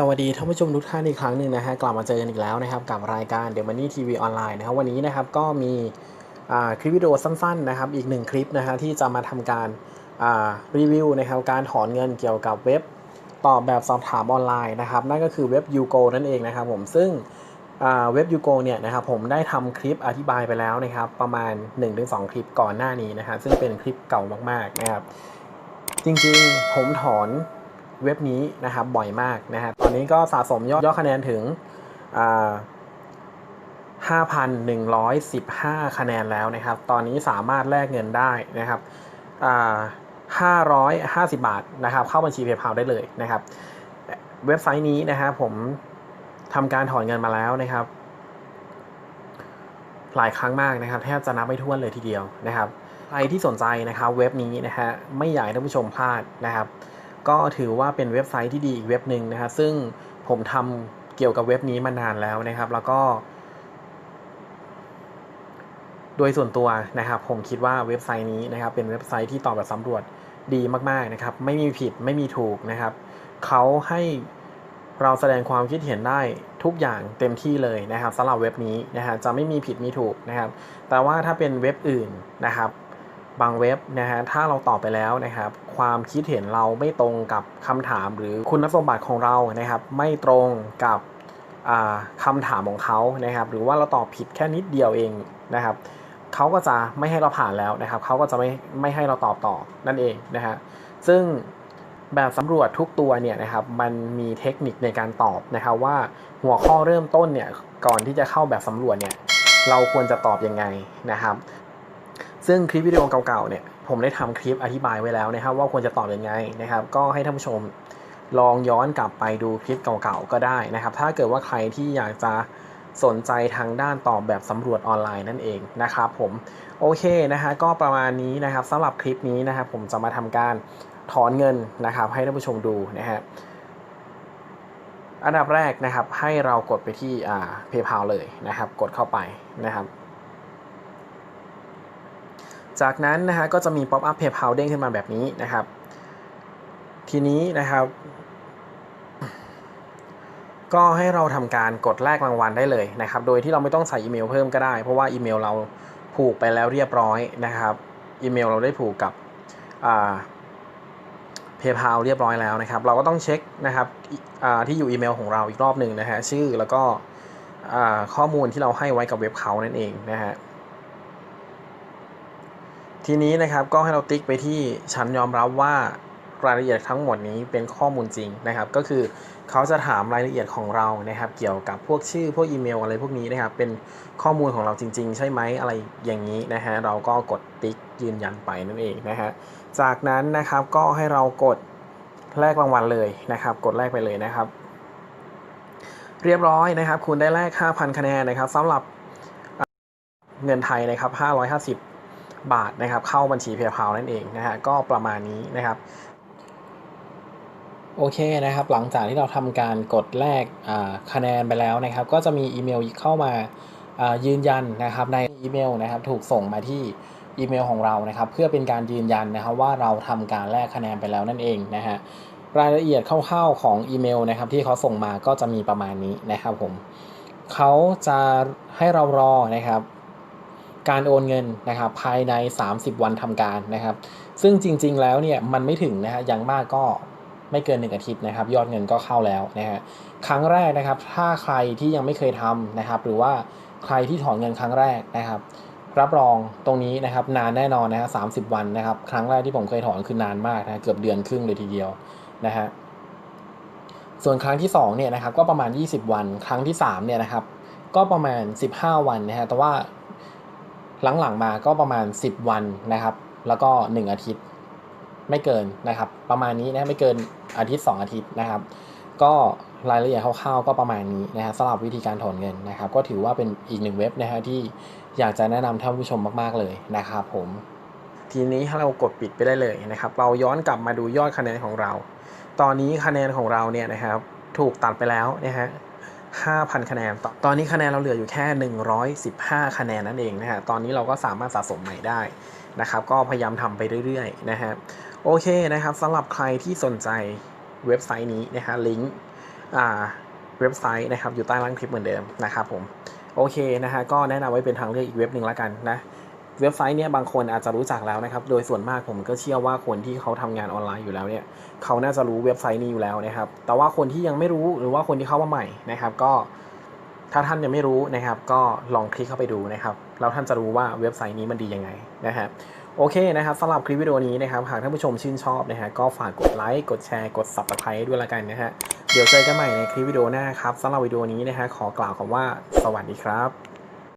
สวัสดีท่านผู้ชมทุกท่านอีกครั้งหนึ่งนะฮะกลับมาเจอกันอีกแล้วนะครับกับรายการ The Money TV ออนไลน์นะครับวันนี้นะครับก็มีคลิปวิดีโอสั้นๆนะครับอีกหนึ่งคลิปนะฮะที่จะมาทำการรีวิวนะครับการถอนเงินเกี่ยวกับเว็บตอบแบบสอบถามออนไลน์นะครับนั่นก็คือเว็บ Ugo นั่นเองนะครับผมซึ่งเว็บ Ugo เนี่ยนะครับผมได้ทำคลิปอธิบายไปแล้วนะครับประมาณ 1-2 คลิปก่อนหน้านี้นะฮะซึ่งเป็นคลิปเก่ามากๆนะครับจริงๆผมถอน เว็บนี้นะครับบ่อยมากนะฮะตอนนี้ก็สะสมยอดยอดคะแนนถึงอ่า5,115 คะแนนแล้วนะครับ ตอนนี้สามารถแลกเงินได้นะครับอ่า550 บาทนะครับ เข้าบัญชี PayPal ได้เลยนะครับ เว็บไซต์นี้นะครับผมทำการถอนเงินมาแล้วนะครับ หลายครั้งมากนะครับ แทบจะนับไม่ถ้วนเลยทีเดียวนะครับใครที่สนใจนะครับเว็บนี้นะฮะไม่อยากให้ท่านผู้ชมพลาดนะครับ ก็ถือว่าเป็นเว็บไซต์ที่ดีอีกเว็บหนึ่งนะฮะซึ่งผมทำเกี่ยวกับเว็บนี้มานานแล้วนะครับ แล้วก็ โดยส่วนตัวนะครับ ผมคิดว่าเว็บไซต์นี้นะครับ เป็นเว็บไซต์ที่ตอบแบบสำรวจดีมากๆนะครับ ไม่มีผิดไม่มีถูกนะครับเขาให้เราแสดงความคิดเห็นได้ทุกอย่างเต็มที่เลยนะครับสำหรับเว็บนี้นะฮะจะไม่มีผิดมีถูกนะครับ แต่ว่าถ้าเป็นเว็บอื่นนะครับ บางเว็บนะฮะถ้าเราตอบไปแล้วนะครับ ความคิดเห็นเราไม่ตรงกับคำถาม หรือคุณสมบัติของเรานะครับ ไม่ตรงกับอ่าคำถามของเขานะครับ หรือว่าเราตอบผิดแค่นิดเดียวเองนะครับเขาก็จะไม่ให้เราผ่านแล้วนะครับเขาก็จะไม่ไม่ให้เราตอบต่อนั่นเองนะฮะซึ่งแบบสำรวจทุกตัวเนี่ยนะครับมันมีเทคนิคในการตอบนะครับว่าหัวข้อเริ่มต้นเนี่ยก่อนที่จะเข้าแบบสำรวจเนี่ยเราควรจะตอบยังไงนะครับ ซึ่งคลิปวิดีโอเก่าๆเนี่ยผมได้ทำคลิปอธิบายไว้แล้วนะครับ ว่าควรจะตอบยังไงนะครับ ก็ให้ท่านผู้ชมลองย้อนกลับไปดูคลิปเก่าๆก็ได้นะครับ ถ้าเกิดว่าใครที่อยากจะสนใจทางด้านตอบแบบสำรวจออนไลน์นั่นเองนะครับผมโอเคนะฮะก็ประมาณนี้นะครับสำหรับคลิปนี้นะครับผมจะมาทำการถอนเงินนะครับให้ท่านผู้ชมดูนะฮะอันดับแรกนะครับให้เรากดไปที่อ่า PayPal เลยนะครับ กดเข้าไปนะครับ จากนั้นนะฮะก็จะมีป๊อปอัพ PayPal เด้งขึ้นมาแบบนี้นะครับ ทีนี้นะครับ ก็ให้เราทำการกดแลกรางวัลได้เลยนะครับ โดยที่เราไม่ต้องใส่อีเมลเพิ่มก็ได้ เพราะว่าอีเมลเราผูกไปแล้วเรียบร้อยนะครับ อีเมลเราได้ผูกกับอ่า PayPal เรียบร้อยแล้วนะครับ เราก็ต้องเช็คนะครับที่อยู่อีเมลของเราอีกรอบหนึ่งนะฮะชื่อแล้วก็ข้อมูลที่เราให้ไว้กับเว็บเขานั่นเองนะฮะ ทีนี้นะครับก็ให้เราติ๊กไปที่ฉันยอมรับว่ารายละเอียดทั้งหมดนี้เป็นข้อมูลจริงนะครับ ก็คือเขาจะถามรายละเอียดของเรานะครับ เกี่ยวกับพวกชื่อพวกอีเมลอะไรพวกนี้นะครับ เป็นข้อมูลของเราจริง ๆ ใช่ไหมอะไรอย่างนี้นะฮะเราก็กดติ๊กยืนยันไปนั่นเองนะฮะจากนั้นนะครับก็ให้เรากดแลกรางวัลเลยนะครับ กดแลกไปเลยนะครับ เรียบร้อยนะครับ คุณได้แลก 5,000 คะแนนนะครับสำหรับเงินไทยนะครับ 550 บาทนะครับเข้าบัญชี PayPal นั่นเองนะฮะก็ประมาณนี้นะครับโอเคนะครับ หลังจากที่เราทำการกดแลกคะแนนไปแล้วนะครับ ก็จะมีอีเมลเข้ามาายืนยันนะครับในอีเมลนะครับถูกส่งมาที่อีเมลของเรานะครับ เพื่อเป็นการยืนยันนะครับว่าเราทำการแลกคะแนนไปแล้วนั่นเองนะฮะรายละเอียดคร่าวๆของอีเมลนะครับที่เขาส่งมาก็จะมีประมาณนี้นะครับผมเขาจะให้เรารอนะครับ การโอนเงินนะครับภายใน 30 วันทำการนะครับ ซึ่งจริง ๆ แล้วเนี่ยมันไม่ถึงนะฮะอย่างมากก็ไม่เกิน 1 อาทิตย์นะครับ ยอดเงินก็เข้าแล้วนะฮะครั้งแรกนะครับ ถ้าใครที่ยังไม่เคยทำนะครับ หรือว่าใครที่ถอนเงินครั้งแรกนะครับ รับรองตรงนี้นะครับ นานแน่นอนนะฮะสาวันนะครับ ครั้งแรกที่ผมเคยถอนคือนานมากนะเกือบเดือนครึ่งเลยทีเดียวนะฮะส่วนครั้งที่2เนี่ยนะครับก็ประมาณ 20 วัน ครั้งที่3เนี่ยนะครับก็ประมาณ 15 วันนะฮะแต่ว่า หลังๆมาก็ประมาณ 10 วันนะครับ แล้วก็ 1 อาทิตย์ไม่เกินนะครับ ประมาณนี้นะไม่เกินอาทิตย์ 2 อาทิตย์นะครับ ก็รายละเอียดคร่าวๆก็ประมาณนี้นะฮะสำหรับวิธีการถอนเงินนะครับ ก็ถือว่าเป็นอีกหนึ่งเว็บนะฮะที่อยากจะแนะนำท่านผู้ชมมากๆเลยนะครับผมทีนี้ถ้าเรากดปิดไปได้เลยนะครับ เราย้อนกลับมาดูยอดคะแนนของเรา ตอนนี้คะแนนของเราเนี่ยนะครับ ถูกตัดไปแล้วนะฮะ 5,000 คะแนนตตอนนี้คะแนนเราเหลืออยู่แค่ 115 คะแนนนั่นเองนะฮะ ตอนนี้เราก็สามารถสะสมใหม่ได้นะครับ ก็พยายามทำไปเรื่อยๆนะฮะ โอเคนะครับสำหรับใครที่สนใจเว็บไซต์นี้นะฮะ ลิงก์อ่าเว็บไซต์นะครับอยู่ใต้ล่างคลิปเหมือนเดิมนะครับผม โอเคนะฮะ ก็แนะนำไว้เป็นทางเลือกอีกเว็บหนึ่งละกันนะ เว็บไซต์เนี้ยบางคนอาจจะรู้จักแล้วนะครับ โดยส่วนมากผมก็เชื่อว่าคนที่เขาทำงานออนไลน์อยู่แล้วเนี่ยเขาน่าจะรู้เว็บไซต์นี้อยู่แล้วนะครับ แต่ว่าคนที่ยังไม่รู้หรือว่าคนที่เข้ามาใหม่นะครับ ก็ถ้าท่านยังไม่รู้นะครับ ก็ลองคลิกเข้าไปดูนะครับแล้วท่านจะรู้ว่าเว็บไซต์นี้มันดียังไงนะครับโอเคนะครับสำหรับคลิปวิดีโอนี้นะครับหากท่านผู้ชมชื่นชอบนะฮะก็ฝากกดไลค์กดแชร์กด subscribe ด้วยละกันนะฮะเดี๋ยวเจอกันใหม่ในคลิปวิดีโอหน้าครับสำหรับวิดีโอนี้นะฮะขอกล่าวคำว่าสวัสดีครับ